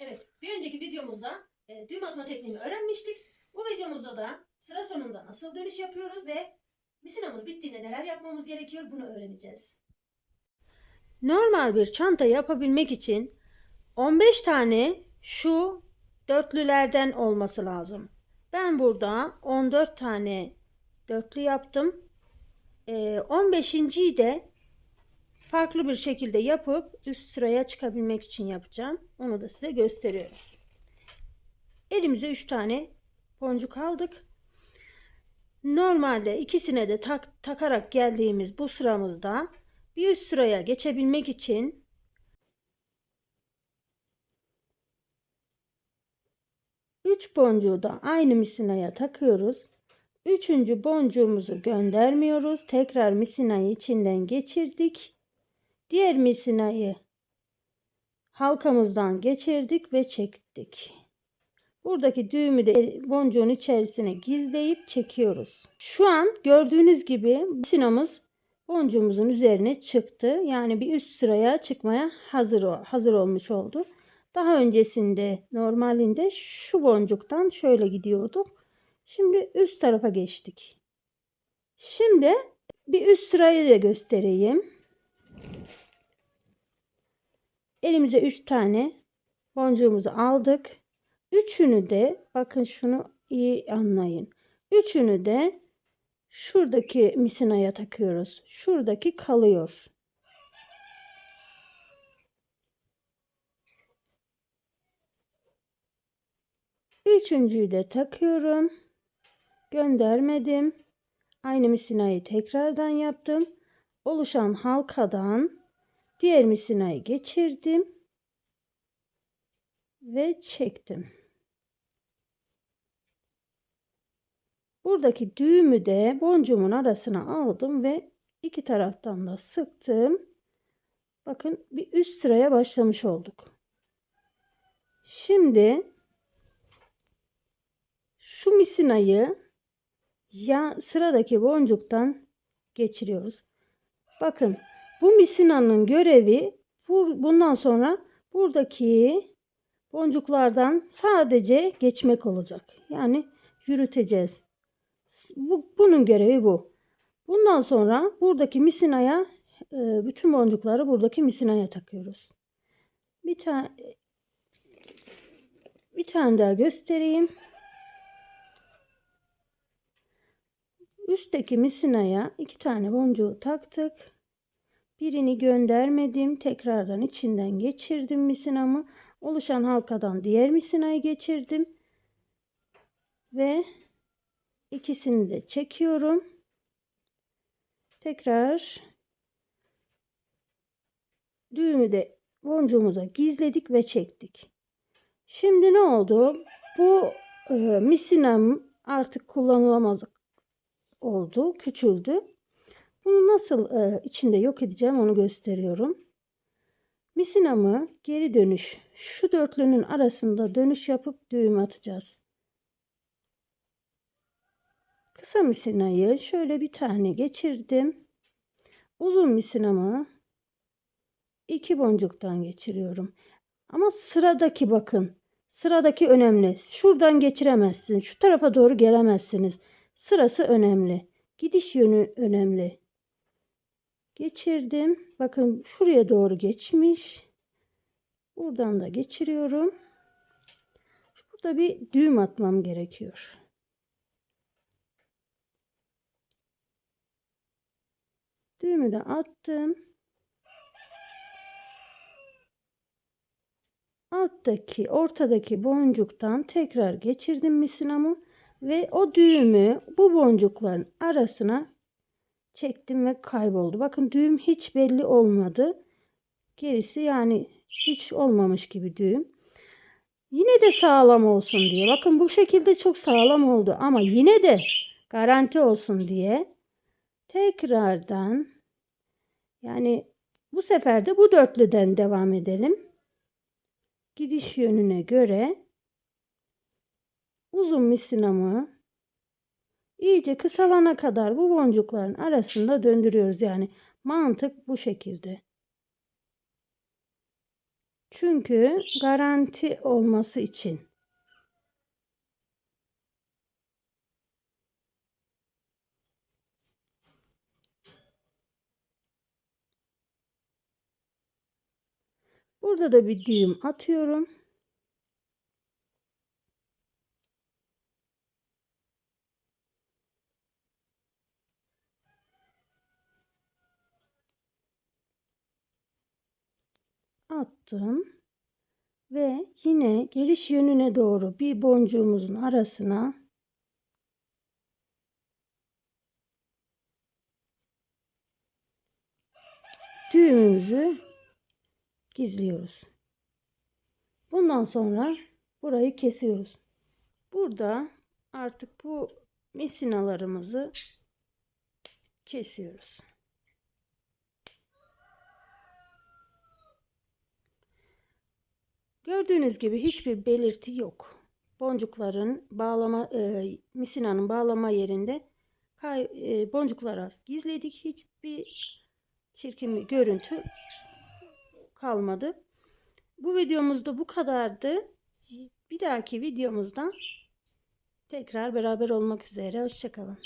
Evet, bir önceki videomuzda e, düğüm atma tekniğini öğrenmiştik. Bu videomuzda da sıra sonunda nasıl dönüş yapıyoruz ve misinamız bittiğinde neler yapmamız gerekiyor bunu öğreneceğiz. Normal bir çanta yapabilmek için 15 tane şu dörtlülerden olması lazım. Ben burada 14 tane dörtlü yaptım. E, 15.yi de farklı bir şekilde yapıp üst sıraya çıkabilmek için yapacağım. Onu da size gösteriyorum. Elimize 3 tane boncuk aldık. Normalde ikisine de tak, takarak geldiğimiz bu sıramızda bir üst sıraya geçebilmek için üç boncuğu da aynı misinaya takıyoruz. Üçüncü boncuğumuzu göndermiyoruz. Tekrar misinayı içinden geçirdik. Diğer misinayı halkamızdan geçirdik ve çektik. Buradaki düğümü de boncuğun içerisine gizleyip çekiyoruz. Şu an gördüğünüz gibi misinamız boncuğumuzun üzerine çıktı. Yani bir üst sıraya çıkmaya hazır hazır olmuş oldu. Daha öncesinde normalinde şu boncuktan şöyle gidiyorduk. Şimdi üst tarafa geçtik. Şimdi bir üst sırayı da göstereyim. Elimize 3 tane boncuğumuzu aldık. Üçünü de bakın şunu iyi anlayın. Üçünü de şuradaki misinaya takıyoruz. Şuradaki kalıyor. Üçüncüyü de takıyorum. Göndermedim. Aynı misinayı tekrardan yaptım. Oluşan halkadan diğer misinayı geçirdim ve çektim. Buradaki düğümü de boncuğumun arasına aldım ve iki taraftan da sıktım. Bakın bir üst sıraya başlamış olduk. Şimdi şu misinayı ya sıradaki boncuktan geçiriyoruz. Bakın bu misinanın görevi bundan sonra buradaki boncuklardan sadece geçmek olacak. Yani yürüteceğiz. Bu, bunun görevi bu. Bundan sonra buradaki misinaya e, bütün boncukları buradaki misinaya takıyoruz. Bir tane bir tane daha göstereyim. Üstteki misinaya iki tane boncuğu taktık. Birini göndermedim. Tekrardan içinden geçirdim misinamı. Oluşan halkadan diğer misinayı geçirdim. Ve ikisini de çekiyorum. Tekrar düğümü de boncuğumuza gizledik ve çektik. Şimdi ne oldu? Bu e, misinam artık kullanılamaz oldu, küçüldü. Bunu nasıl e, içinde yok edeceğim onu gösteriyorum. Misinamı geri dönüş şu dörtlünün arasında dönüş yapıp düğüm atacağız. Kısa misinayı şöyle bir tane geçirdim. Uzun misinamı iki boncuktan geçiriyorum. Ama sıradaki bakın. Sıradaki önemli. Şuradan geçiremezsiniz. Şu tarafa doğru gelemezsiniz. Sırası önemli. Gidiş yönü önemli. Geçirdim. Bakın şuraya doğru geçmiş. Buradan da geçiriyorum. Burada bir düğüm atmam gerekiyor. Düğümü de attım. Alttaki, ortadaki boncuktan tekrar geçirdim misinamı ve o düğümü bu boncukların arasına çektim ve kayboldu. Bakın düğüm hiç belli olmadı. Gerisi yani hiç olmamış gibi düğüm. Yine de sağlam olsun diye. Bakın bu şekilde çok sağlam oldu ama yine de garanti olsun diye tekrardan yani bu sefer de bu dörtlüden devam edelim. Gidiş yönüne göre uzun misinamı iyice kısalana kadar bu boncukların arasında döndürüyoruz. Yani mantık bu şekilde. Çünkü garanti olması için. Burada da bir düğüm atıyorum. Attım ve yine geliş yönüne doğru bir boncuğumuzun arasına düğümümüzü gizliyoruz. Bundan sonra burayı kesiyoruz. Burada artık bu misinalarımızı kesiyoruz. Gördüğünüz gibi hiçbir belirti yok. Boncukların bağlama e, misinanın bağlama yerinde kay, e, boncukları az gizledik. Hiçbir çirkin bir görüntü kalmadı. Bu videomuzda bu kadardı. Bir dahaki videomuzda tekrar beraber olmak üzere. Hoşçakalın.